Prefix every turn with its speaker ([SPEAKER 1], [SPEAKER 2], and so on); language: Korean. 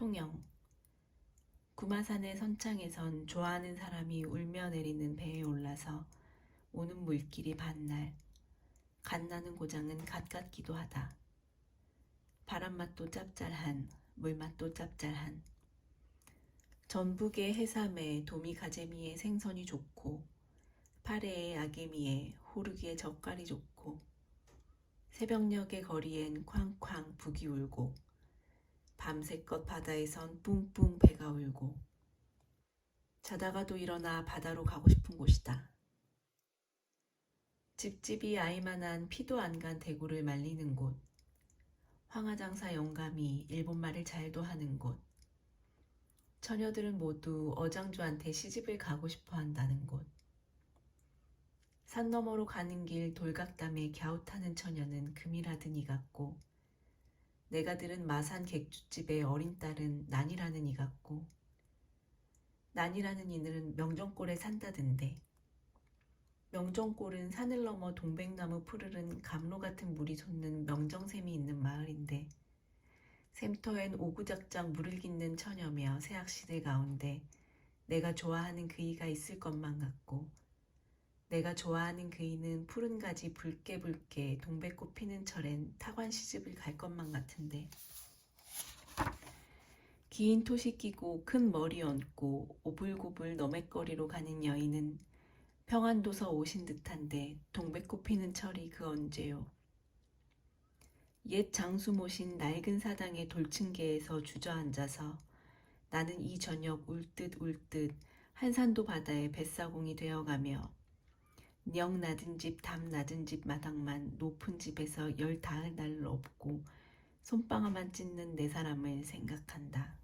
[SPEAKER 1] 통영. 구마산의 선창에선 좋아하는 사람이 울며 내리는 배에 올라서 오는 물길이 반날. 갓나는 고장은 갓 같기도 하다. 바람맛도 짭짤한 물맛도 짭짤한. 전북의 해삼에 도미 가재미에 생선이 좋고 파래의 아개미에 호르기에 젓갈이 좋고 새벽녘의 거리엔 쾅쾅 북이 울고 밤새껏 바다에선 뿡뿡 배가 울고 자다가도 일어나 바다로 가고 싶은 곳이다. 집집이 아이만한 피도 안 간 대구를 말리는 곳. 황하장사 영감이 일본말을 잘도 하는 곳. 처녀들은 모두 어장주한테 시집을 가고 싶어 한다는 곳. 산 너머로 가는 길 돌각담에 갸웃하는 처녀는 금이라든 이 같고 내가 들은 마산 객주집의 어린 딸은 난이라는 이 같고 난이라는 이들은 명정골에 산다던데 명정골은 산을 넘어 동백나무 푸르른 감로 같은 물이 솟는 명정샘이 있는 마을인데 샘터엔 오구작작 물을 깃는 처녀며 새학시대 가운데 내가 좋아하는 그이가 있을 것만 같고 내가 좋아하는 그이는 푸른 가지 붉게 붉게 동백꽃 피는 철엔 타관 시집을 갈 것만 같은데. 긴 토시 끼고 큰 머리 얹고 오불고불 너댓거리로 가는 여인은 평안도서 오신 듯한데 동백꽃 피는 철이 그 언제요? 옛 장수 모신 낡은 사당의 돌층계에서 주저앉아서 나는 이 저녁 울듯 울듯 한산도 바다의 뱃사공이 되어가며 녕 낮은 집, 담 낮은 집 마당만 높은 집에서 열 닿을 날 없고 손방아만 찢는 내 사람을 생각한다.